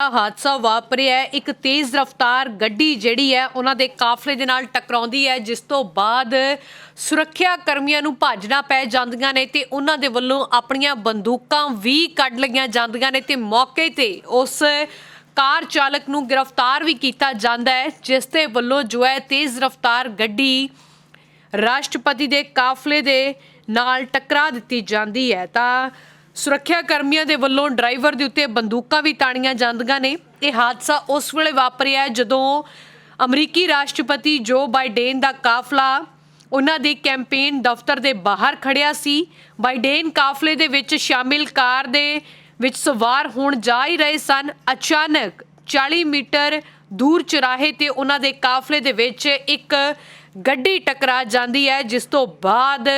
ਹਾਦਸਾ ਵਾਪਰਿਆ ਹੈ। ਇੱਕ ਤੇਜ਼ ਰਫ਼ਤਾਰ ਗੱਡੀ ਜਿਹੜੀ ਹੈ, ਉਹਨਾਂ ਦੇ ਕਾਫਲੇ ਦੇ ਨਾਲ ਟਕਰਾਉਂਦੀ ਹੈ, ਜਿਸ ਤੋਂ ਬਾਅਦ ਸੁਰੱਖਿਆ ਕਰਮੀਆਂ ਨੂੰ ਭੱਜਣਾ ਪੈ ਜਾਂਦੀਆਂ ਨੇ ਤੇ ਉਹਨਾਂ ਦੇ ਵੱਲੋਂ ਆਪਣੀਆਂ ਬੰਦੂਕਾਂ ਵੀ ਕੱਢ ਲਈਆਂ ਜਾਂਦੀਆਂ ਨੇ ਤੇ ਮੌਕੇ ਤੇ ਉਸ ਕਾਰ ਚਾਲਕ ਨੂੰ ਗ੍ਰਿਫਤਾਰ ਵੀ ਕੀਤਾ ਜਾਂਦਾ ਹੈ, ਜਿਸ ਦੇ ਵੱਲੋਂ ਜੋ ਹੈ ਤੇਜ਼ ਰਫ਼ਤਾਰ ਗੱਡੀ ਰਾਸ਼ਟਰਪਤੀ ਦੇ ਕਾਫਲੇ ਦੇ ਨਾਲ ਟਕਰਾ ਦਿੱਤੀ ਜਾਂਦੀ ਹੈ ਤਾਂ ਸੁਰੱਖਿਆ ਕਰਮੀਆਂ ਦੇ ਵੱਲੋਂ ਡਰਾਈਵਰ ਦੇ ਉੱਤੇ ਬੰਦੂਕਾਂ ਵੀ ਤਾਣੀਆਂ ਜਾਂਦੀਆਂ ਨੇ। ਇਹ ਹਾਦਸਾ ਉਸ ਵੇਲੇ ਵਾਪਰਿਆ ਜਦੋਂ ਅਮਰੀਕੀ ਰਾਸ਼ਟਰਪਤੀ ਜੋ ਬਾਈਡੇਨ ਦਾ ਕਾਫਲਾ, ਉਹਨਾਂ ਦੇ ਕੈਂਪੇਨ ਦਫ਼ਤਰ ਦੇ ਬਾਹਰ ਖੜਿਆ ਸੀ। ਬਾਈਡੇਨ ਕਾਫਲੇ ਦੇ ਵਿੱਚ ਸ਼ਾਮਿਲ ਕਾਰ ਦੇ ਵਿੱਚ ਸਵਾਰ ਹੋਣ ਜਾ ਹੀ ਰਹੇ ਸਨ। ਅਚਾਨਕ 40 ਮੀਟਰ ਦੂਰ ਚੁਰਾਹੇ ਤੇ ਉਹਨਾਂ ਦੇ ਕਾਫਲੇ ਦੇ ਵਿੱਚ ਇੱਕ ਗੱਡੀ ਟਕਰਾ ਜਾਂਦੀ ਹੈ, ਜਿਸ ਤੋਂ ਬਾਅਦ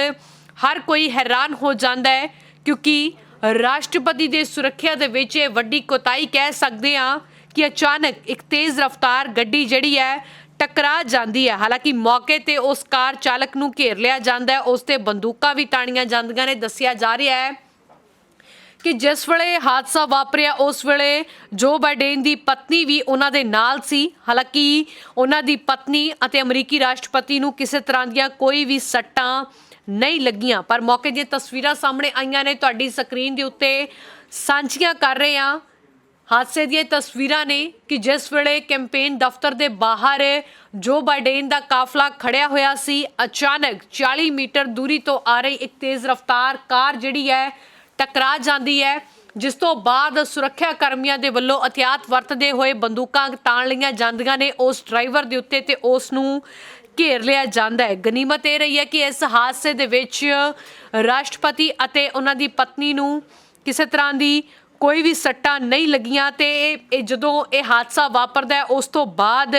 ਹਰ ਕੋਈ ਹੈਰਾਨ ਹੋ ਜਾਂਦਾ ਹੈ, ਕਿਉਂਕਿ ਰਾਸ਼ਟਰਪਤੀ ਦੇ ਸੁਰੱਖਿਆ ਦੇ ਵਿੱਚ ਇਹ ਵੱਡੀ ਕੋਤਾਹੀ ਕਹਿ ਸਕਦੇ ਹਾਂ ਕਿ ਅਚਾਨਕ ਇੱਕ ਤੇਜ਼ ਰਫ਼ਤਾਰ ਗੱਡੀ ਜਿਹੜੀ ਹੈ ਟਕਰਾ ਜਾਂਦੀ ਹੈ। ਹਾਲਾਂਕਿ ਮੌਕੇ ਤੇ ਉਸ ਕਾਰ ਚਾਲਕ ਨੂੰ ਘੇਰ ਲਿਆ ਜਾਂਦਾ ਹੈ। ਉਸ ਤੇ ਬੰਦੂਕਾਂ ਵੀ ਤਾਣੀਆਂ ਜਾਂਦੀਆਂ ਨੇ। ਦੱਸਿਆ ਜਾ ਰਿਹਾ ਹੈ ਕਿ ਜਿਸ ਵੇਲੇ ਹਾਦਸਾ ਵਾਪਰਿਆ, ਉਸ ਵੇਲੇ ਜੋ ਬਾਈਡੇਨ ਦੀ ਪਤਨੀ ਵੀ ਉਹਨਾਂ ਦੇ ਨਾਲ ਸੀ। ਹਾਲਾਂਕਿ ਉਹਨਾਂ ਦੀ ਪਤਨੀ ਅਤੇ ਅਮਰੀਕੀ ਰਾਸ਼ਟਰਪਤੀ ਨੂੰ ਕਿਸੇ ਤਰ੍ਹਾਂ ਦੀਆਂ ਕੋਈ ਵੀ ਸੱਟਾਂ ਨਹੀਂ ਲੱਗੀਆਂ। ਪਰ ਮੌਕੇ ਦੀਆਂ ਤਸਵੀਰਾਂ ਸਾਹਮਣੇ ਆਈਆਂ ਨੇ। ਤੁਹਾਡੀ ਸਕਰੀਨ ਦੇ ਉੱਤੇ ਸਾਂਝੀਆਂ ਕਰ ਰਹੇ ਹਾਂ। ਹਾਦਸੇ ਦੀਆਂ ਤਸਵੀਰਾਂ ਨੇ ਕਿ ਜਿਸ ਵੇਲੇ ਕੈਂਪੇਨ ਦਫ਼ਤਰ ਦੇ ਬਾਹਰ ਜੋ ਬਾਈਡੇਨ ਦਾ ਕਾਫਲਾ ਖੜਿਆ ਹੋਇਆ ਸੀ, ਅਚਾਨਕ 40 ਮੀਟਰ ਦੂਰੀ ਤੋਂ ਆ ਰਹੀ ਇੱਕ ਤੇਜ਼ ਰਫ਼ਤਾਰ ਕਾਰ ਜਿਹੜੀ ਹੈ, ਟਕਰਾ ਜਾਂਦੀ ਹੈ, ਜਿਸ ਤੋਂ ਬਾਅਦ ਸੁਰੱਖਿਆ ਕਰਮੀਆਂ ਦੇ ਵੱਲੋਂ ਅਥਿਆਤ ਵਰਤਦੇ ਹੋਏ ਬੰਦੂਕਾਂ ਤਾਣ ਲਈਆਂ ਜਾਂਦੀਆਂ ਨੇ। ਉਸ ਡਰਾਈਵਰ ਦੇ ਉੱਤੇ ਤੇ ਉਸ ਨੂੰ ਘੇਰ ਲਿਆ ਜਾਂਦਾ ਹੈ। ਗਨੀਮਤ ਇਹ ਰਹੀ ਹੈ ਕਿ ਇਸ ਹਾਦਸੇ ਦੇ ਵਿੱਚ ਰਾਸ਼ਟਰਪਤੀ ਅਤੇ ਉਹਨਾਂ ਦੀ ਪਤਨੀ ਨੂੰ ਕਿਸੇ ਤਰ੍ਹਾਂ ਦੀ ਕੋਈ ਵੀ ਸੱਟਾਂ ਨਹੀਂ ਲੱਗੀਆਂ ਤੇ ਇਹ- ਜਦੋਂ ਇਹ ਹਾਦਸਾ ਵਾਪਰਦਾ ਹੈ, ਉਸ ਤੋਂ ਬਾਅਦ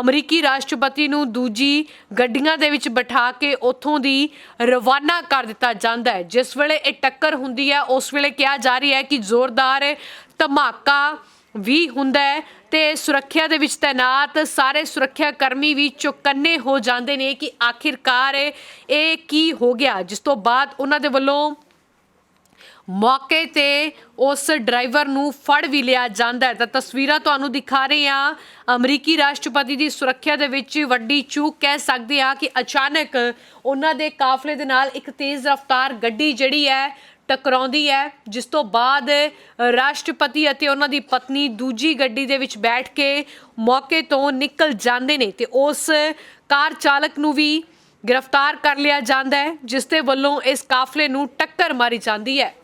ਅਮਰੀਕੀ ਰਾਸ਼ਟਰਪਤੀ ਨੂੰ ਦੂਜੀ ਗੱਡੀਆਂ ਦੇ ਵਿੱਚ ਬਿਠਾ ਕੇ ਉੱਥੋਂ ਦੀ ਰਵਾਨਾ ਕਰ ਦਿੱਤਾ ਜਾਂਦਾ ਹੈ। ਜਿਸ ਵੇਲੇ ਇਹ ਟੱਕਰ ਹੁੰਦੀ ਹੈ, ਉਸ ਵੇਲੇ ਕਿਹਾ ਜਾ ਰਿਹਾ ਹੈ ਕਿ ਜ਼ੋਰਦਾਰ ਧਮਾਕਾ ਵੀ ਹੁੰਦਾ ਹੈ ਤੇ ਸੁਰੱਖਿਆ ਦੇ ਵਿੱਚ ਤੈਨਾਤ ਸਾਰੇ ਸੁਰੱਖਿਆ ਕਰਮੀ ਵੀ ਚੁਕੰਨੇ ਹੋ ਜਾਂਦੇ ਨੇ ਕਿ ਆਖਿਰਕਾਰ ਇਹ ਕੀ ਹੋ ਗਿਆ? ਜਿਸ ਤੋਂ ਬਾਅਦ ਉਹਨਾਂ ਦੇ ਵੱਲੋਂ ਮੌਕੇ ਤੇ ਉਸ ਡਰਾਈਵਰ ਨੂੰ ਫੜ ਵੀ ਲਿਆ ਜਾਂਦਾ ਹੈ। ਤਾਂ ਤਸਵੀਰਾਂ ਤੁਹਾਨੂੰ ਦਿਖਾ ਰਹੇ ਹਾਂ। ਅਮਰੀਕੀ ਰਾਸ਼ਟਰਪਤੀ ਦੀ ਸੁਰੱਖਿਆ ਦੇ ਵਿੱਚ ਵੱਡੀ ਚੂਕ ਕਹਿ ਸਕਦੇ ਆ ਕਿ ਅਚਾਨਕ ਉਹਨਾਂ ਦੇ ਕਾਫਲੇ ਦੇ ਨਾਲ ਇੱਕ ਤੇਜ਼ ਰਫ਼ਤਾਰ ਗੱਡੀ ਜਿਹੜੀ ਹੈ ਟਕਰਾਉਂਦੀ ਹੈ, ਜਿਸ ਤੋਂ ਬਾਅਦ ਰਾਸ਼ਟਰਪਤੀ ਅਤੇ ਉਹਨਾਂ ਦੀ ਪਤਨੀ ਦੂਜੀ ਗੱਡੀ ਦੇ ਵਿੱਚ ਬੈਠ ਕੇ ਮੌਕੇ ਤੋਂ ਨਿਕਲ ਜਾਂਦੇ ਨੇ ਤੇ ਉਸ ਕਾਰ ਚਾਲਕ ਨੂੰ ਵੀ ਗ੍ਰਿਫਤਾਰ ਕਰ ਲਿਆ ਜਾਂਦਾ ਹੈ, ਜਿਸ ਦੇ ਵੱਲੋਂ ਇਸ ਕਾਫਲੇ ਨੂੰ ਟੱਕਰ ਮਾਰੀ ਜਾਂਦੀ ਹੈ।